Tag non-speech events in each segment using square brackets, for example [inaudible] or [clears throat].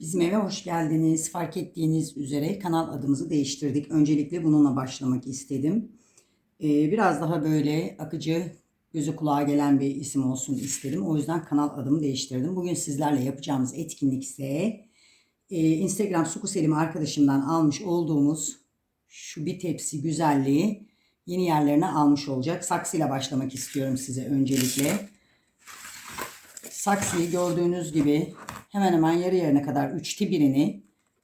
Bizim eve hoş geldiniz. Fark ettiğiniz üzere kanal adımızı değiştirdik. Öncelikle bununla başlamak istedim. Ee, biraz daha böyle akıcı, gözü kulağa gelen bir isim olsun istedim. O yüzden kanal adımı değiştirdim. Bugün sizlerle yapacağımız etkinlik ise e, Instagram Suku Selim arkadaşımdan almış olduğumuz şu bir tepsi güzelliği yeni yerlerine almış olacak. Saksıyla başlamak istiyorum size öncelikle. Saksıyı gördüğünüz gibi hemen hemen yarı yarına kadar üçte birini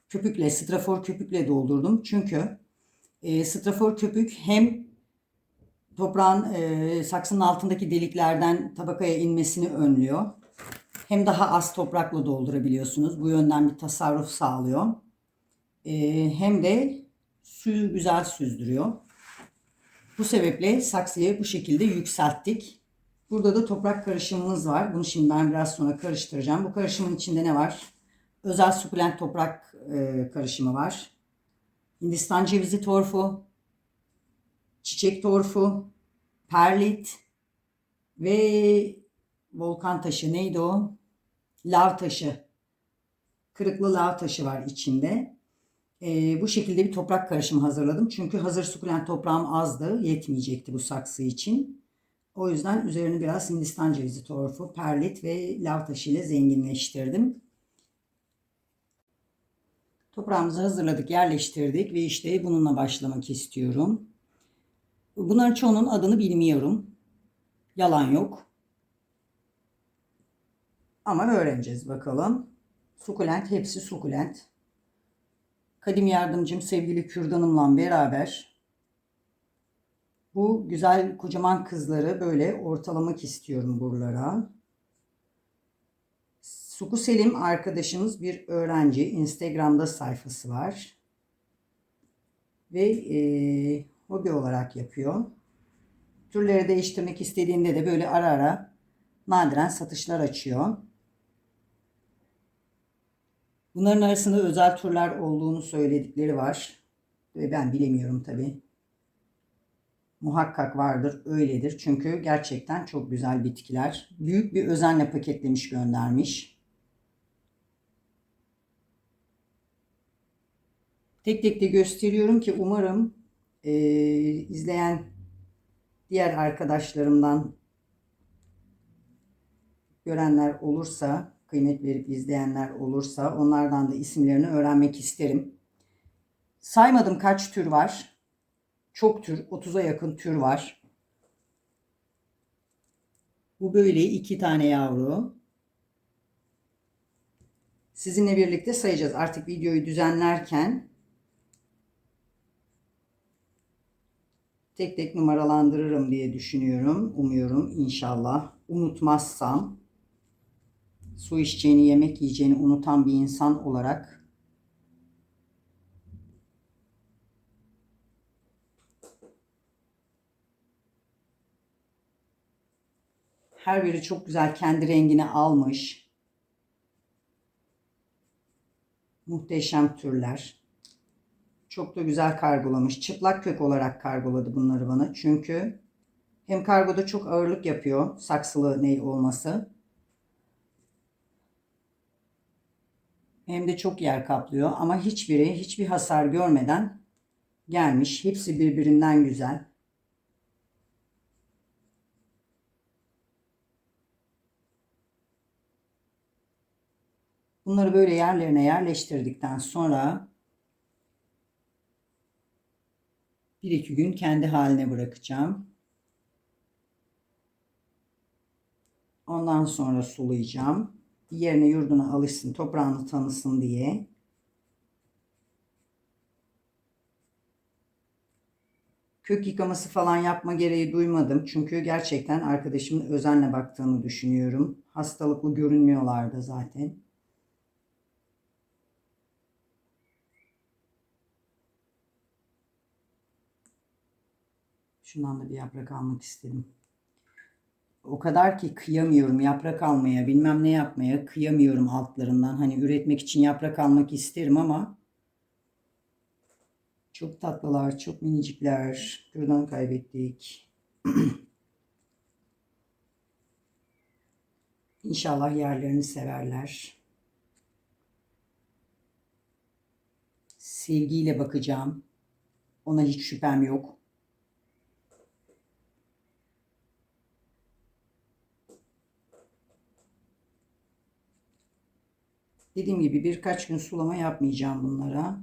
köpükle, strafor köpükle doldurdum. Çünkü e, strafor köpük hem toprağın e, saksının altındaki deliklerden tabakaya inmesini önlüyor. Hem daha az toprakla doldurabiliyorsunuz. Bu yönden bir tasarruf sağlıyor. E, hem de suyu güzel süzdürüyor. Bu sebeple saksıyı bu şekilde yükselttik. Burada da toprak karışımımız var. Bunu şimdi ben biraz sonra karıştıracağım. Bu karışımın içinde ne var? Özel sukulent toprak e, karışımı var. Hindistan cevizi torfu, çiçek torfu, perlit ve volkan taşı neydi o? Lav taşı. Kırıklı lav taşı var içinde. E, bu şekilde bir toprak karışımı hazırladım. Çünkü hazır sukulent toprağım azdı. Yetmeyecekti bu saksı için. O yüzden üzerini biraz Hindistan cevizi torfu, perlit ve lav taşı ile zenginleştirdim. Toprağımızı hazırladık, yerleştirdik ve işte bununla başlamak istiyorum. Bunların çoğunun adını bilmiyorum. Yalan yok. Ama öğreneceğiz bakalım. Sukulent, hepsi sukulent. Kadim yardımcım sevgili Kürdanımla beraber bu güzel kocaman kızları böyle ortalamak istiyorum buralara. Suku Selim arkadaşımız bir öğrenci. Instagram'da sayfası var. Ve e, hobi olarak yapıyor. Türleri değiştirmek istediğinde de böyle ara ara nadiren satışlar açıyor. Bunların arasında özel türler olduğunu söyledikleri var. Ve ben bilemiyorum tabii. Muhakkak vardır, öyledir. Çünkü gerçekten çok güzel bitkiler. Büyük bir özenle paketlemiş göndermiş. Tek tek de gösteriyorum ki umarım e, izleyen diğer arkadaşlarımdan görenler olursa, kıymet verip izleyenler olursa onlardan da isimlerini öğrenmek isterim. Saymadım kaç tür var. Çok tür, 30'a yakın tür var. Bu böyle iki tane yavru. Sizinle birlikte sayacağız. Artık videoyu düzenlerken tek tek numaralandırırım diye düşünüyorum. Umuyorum inşallah. Unutmazsam su içeceğini, yemek yiyeceğini unutan bir insan olarak Her biri çok güzel kendi rengini almış. Muhteşem türler. Çok da güzel kargolamış. Çıplak kök olarak kargoladı bunları bana. Çünkü hem kargoda çok ağırlık yapıyor. Saksılı ney olması. Hem de çok yer kaplıyor. Ama hiçbiri hiçbir hasar görmeden gelmiş. Hepsi birbirinden güzel. Bunları böyle yerlerine yerleştirdikten sonra bir iki gün kendi haline bırakacağım. Ondan sonra sulayacağım. Yerine yurduna alışsın, toprağını tanısın diye. Kök yıkaması falan yapma gereği duymadım. Çünkü gerçekten arkadaşımın özenle baktığını düşünüyorum. Hastalıklı görünmüyorlardı zaten. Şundan da bir yaprak almak istedim. O kadar ki kıyamıyorum yaprak almaya, bilmem ne yapmaya kıyamıyorum altlarından. Hani üretmek için yaprak almak isterim ama çok tatlılar, çok minicikler. Buradan kaybettik. [clears throat] İnşallah yerlerini severler. sevgiyle bakacağım. Ona hiç şüphem yok. Dediğim gibi birkaç gün sulama yapmayacağım bunlara.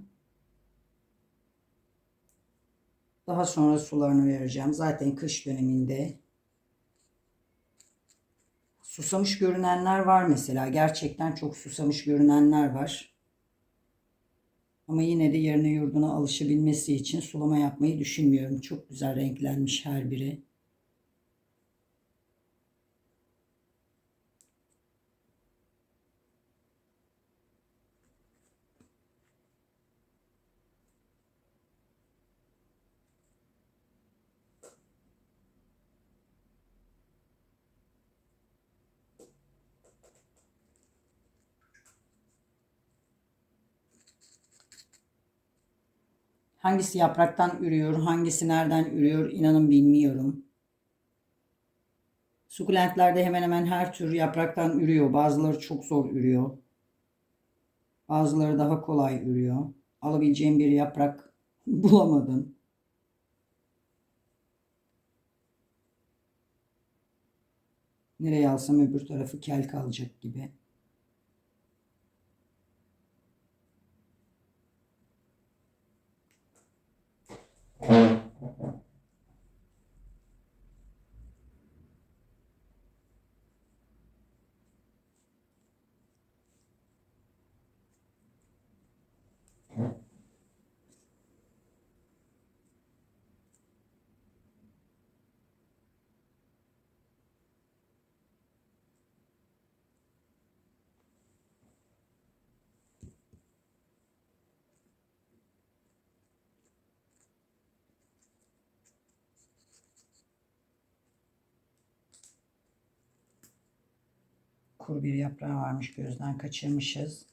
Daha sonra sularını vereceğim. Zaten kış döneminde. Susamış görünenler var mesela. Gerçekten çok susamış görünenler var. Ama yine de yerine yurduna alışabilmesi için sulama yapmayı düşünmüyorum. Çok güzel renklenmiş her biri. Hangisi yapraktan ürüyor, hangisi nereden ürüyor inanın bilmiyorum. Sukulentlerde hemen hemen her tür yapraktan ürüyor. Bazıları çok zor ürüyor. Bazıları daha kolay ürüyor. Alabileceğim bir yaprak [laughs] bulamadım. Nereye alsam öbür tarafı kel kalacak gibi. Mm-hmm. Kuru bir yaprağı varmış gözden kaçırmışız.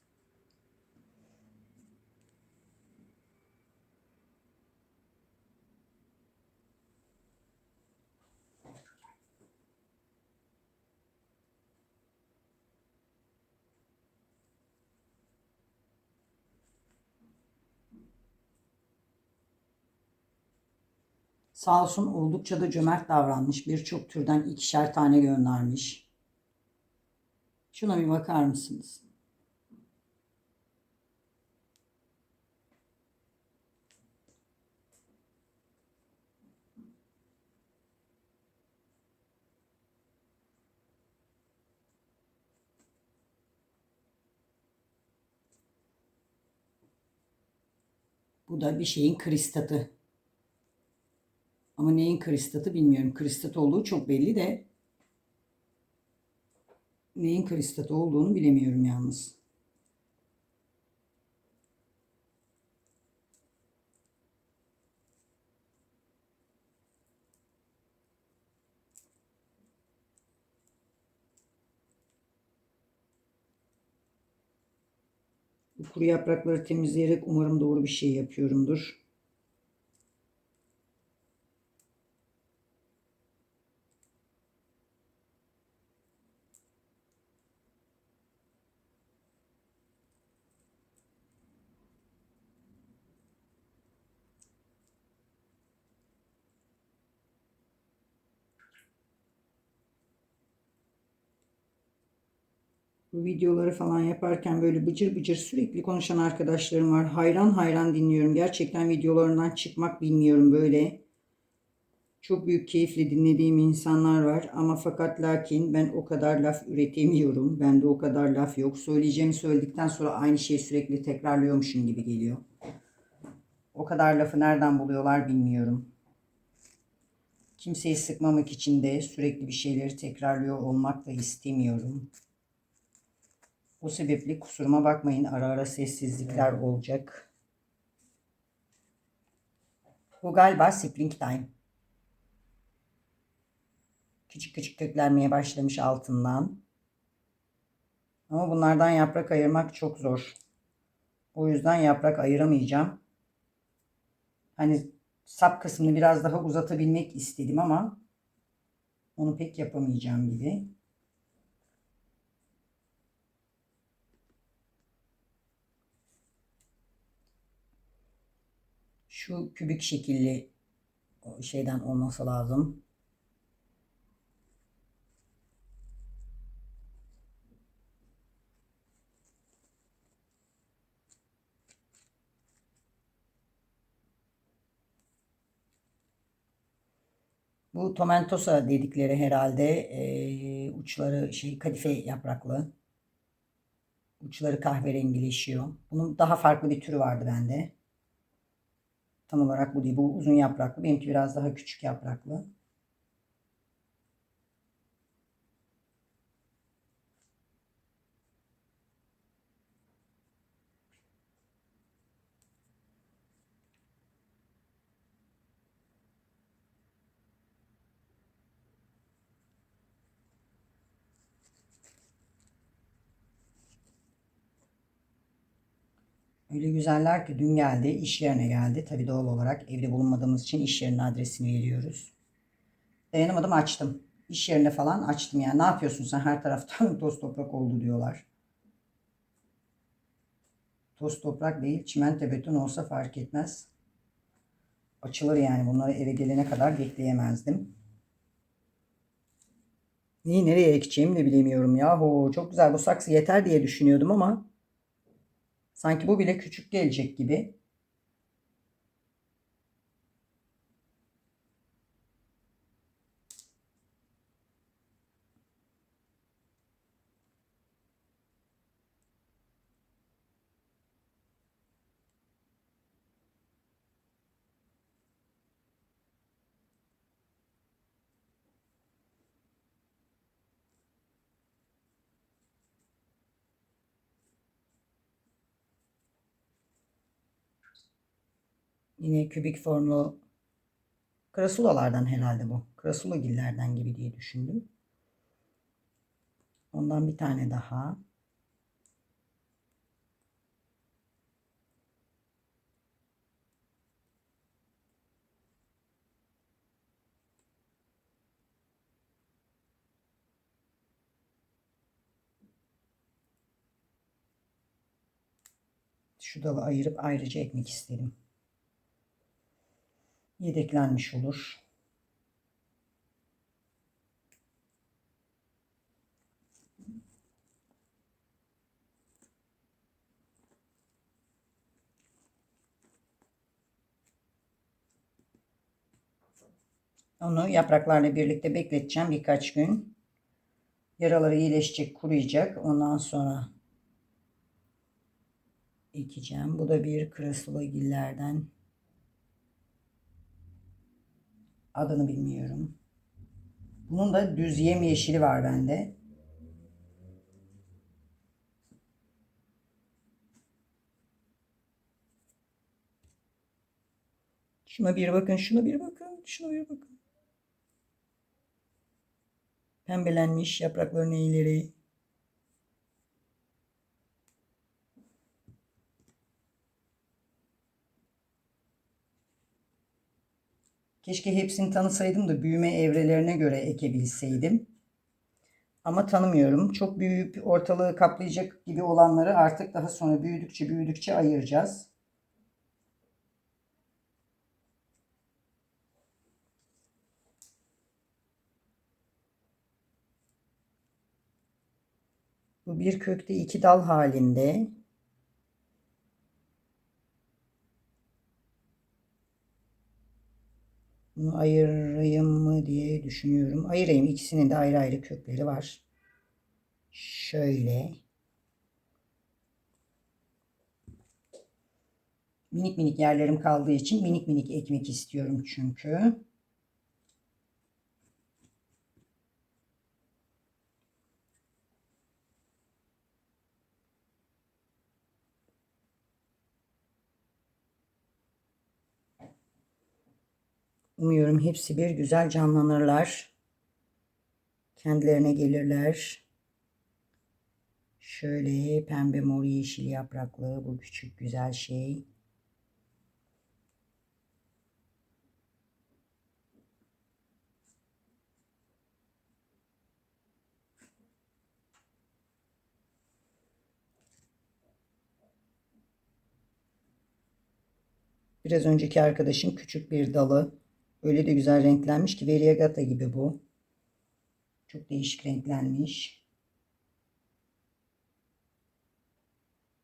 Sağ olsun oldukça da cömert davranmış. Birçok türden ikişer tane göndermiş. Şuna bir bakar mısınız? Bu da bir şeyin kristatı. Ama neyin kristatı bilmiyorum. Kristat olduğu çok belli de neyin kristatı olduğunu bilemiyorum yalnız. Bu kuru yaprakları temizleyerek umarım doğru bir şey yapıyorumdur. Bu videoları falan yaparken böyle bıcır bıcır sürekli konuşan arkadaşlarım var. Hayran hayran dinliyorum. Gerçekten videolarından çıkmak bilmiyorum böyle. Çok büyük keyifle dinlediğim insanlar var ama fakat lakin ben o kadar laf üretemiyorum. Bende o kadar laf yok. Söyleyeceğimi söyledikten sonra aynı şeyi sürekli tekrarlıyormuşum gibi geliyor. O kadar lafı nereden buluyorlar bilmiyorum. Kimseyi sıkmamak için de sürekli bir şeyleri tekrarlıyor olmak da istemiyorum. O sebeple kusuruma bakmayın. Ara ara sessizlikler olacak. Bu galiba Springtime. Küçük küçük köklenmeye başlamış altından. Ama bunlardan yaprak ayırmak çok zor. O yüzden yaprak ayıramayacağım. Hani sap kısmını biraz daha uzatabilmek istedim ama onu pek yapamayacağım gibi. Şu kübik şekilli şeyden olması lazım. Bu tomentosa dedikleri herhalde eee, uçları şey kadife yapraklı. Uçları kahverengileşiyor. Bunun daha farklı bir türü vardı bende. Tam olarak bu değil. Bu uzun yapraklı. Benimki biraz daha küçük yapraklı. Öyle güzeller ki dün geldi, iş yerine geldi. Tabii doğal olarak evde bulunmadığımız için iş yerinin adresini veriyoruz. Dayanamadım açtım. İş yerine falan açtım yani. Ne yapıyorsun sen her taraftan [laughs] toz toprak oldu diyorlar. Toz toprak değil çimento beton olsa fark etmez. Açılır yani bunları eve gelene kadar bekleyemezdim. Neyi nereye ekeceğimi de bilemiyorum yahu. Çok güzel bu saksı yeter diye düşünüyordum ama sanki bu bile küçük gelecek gibi. Yine kübik formlu krasulalardan herhalde bu. Krasula gillerden gibi diye düşündüm. Ondan bir tane daha. Şu dalı ayırıp ayrıca ekmek istedim. Yedeklenmiş olur. Onu yapraklarla birlikte bekleteceğim birkaç gün. Yaraları iyileşecek, kuruyacak. Ondan sonra ekeceğim. Bu da bir krasula gillerden. Adını bilmiyorum. Bunun da düz yem yeşili var bende. Şuna bir bakın, şuna bir bakın, şuna bir bakın. Pembelenmiş yaprakların eğileri. Keşke hepsini tanısaydım da büyüme evrelerine göre ekebilseydim. Ama tanımıyorum. Çok büyüyüp ortalığı kaplayacak gibi olanları artık daha sonra büyüdükçe büyüdükçe ayıracağız. Bu bir kökte iki dal halinde. Bunu ayırayım mı diye düşünüyorum. Ayırayım. İkisinin de ayrı ayrı kökleri var. Şöyle. Minik minik yerlerim kaldığı için minik minik ekmek istiyorum çünkü. Umuyorum hepsi bir güzel canlanırlar. Kendilerine gelirler. Şöyle pembe mor yeşil yapraklı bu küçük güzel şey. Biraz önceki arkadaşın küçük bir dalı. Öyle de güzel renklenmiş ki Variegata gibi bu. Çok değişik renklenmiş.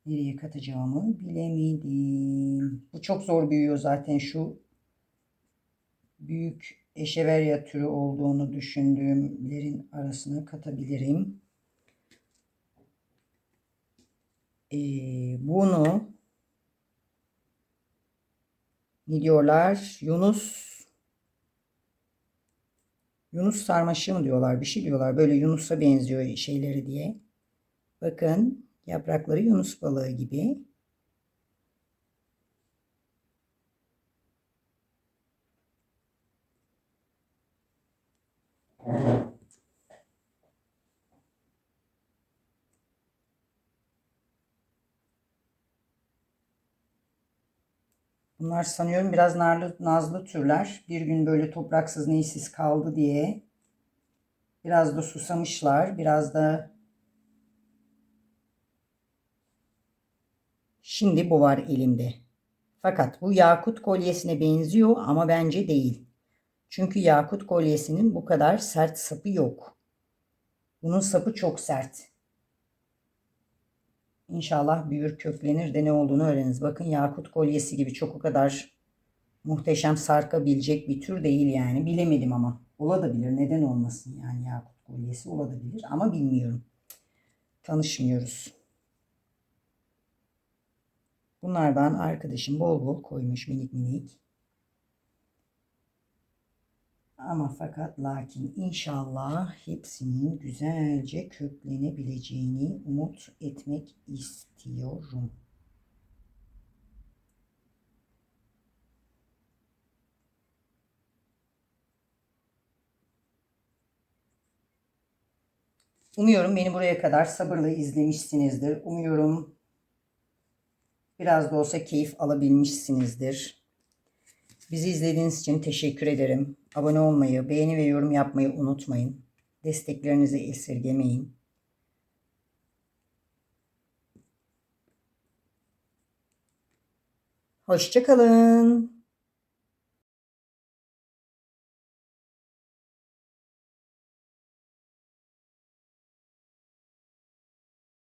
Nereye katacağımı bilemedim. Bu çok zor büyüyor zaten şu büyük eşeverya türü olduğunu düşündüğümlerin arasına katabilirim. Ee, bunu ne diyorlar? Yunus Yunus sarmaşığı mı diyorlar? Bir şey diyorlar. Böyle Yunus'a benziyor şeyleri diye. Bakın yaprakları Yunus balığı gibi. Bunlar sanıyorum biraz narlı, nazlı türler. Bir gün böyle topraksız neysiz kaldı diye. Biraz da susamışlar. Biraz da Şimdi bu var elimde. Fakat bu yakut kolyesine benziyor ama bence değil. Çünkü yakut kolyesinin bu kadar sert sapı yok. Bunun sapı çok sert. İnşallah büyür köklenir de ne olduğunu öğreniriz. Bakın yakut kolyesi gibi çok o kadar muhteşem sarkabilecek bir tür değil yani. Bilemedim ama. Olabilir. Neden olmasın yani yakut kolyesi olabilir ama bilmiyorum. Tanışmıyoruz. Bunlardan arkadaşım bol bol koymuş minik minik. Ama fakat lakin inşallah hepsinin güzelce köklenebileceğini umut etmek istiyorum. Umuyorum beni buraya kadar sabırla izlemişsinizdir. Umuyorum biraz da olsa keyif alabilmişsinizdir. Bizi izlediğiniz için teşekkür ederim. Abone olmayı, beğeni ve yorum yapmayı unutmayın. Desteklerinizi esirgemeyin. Hoşçakalın.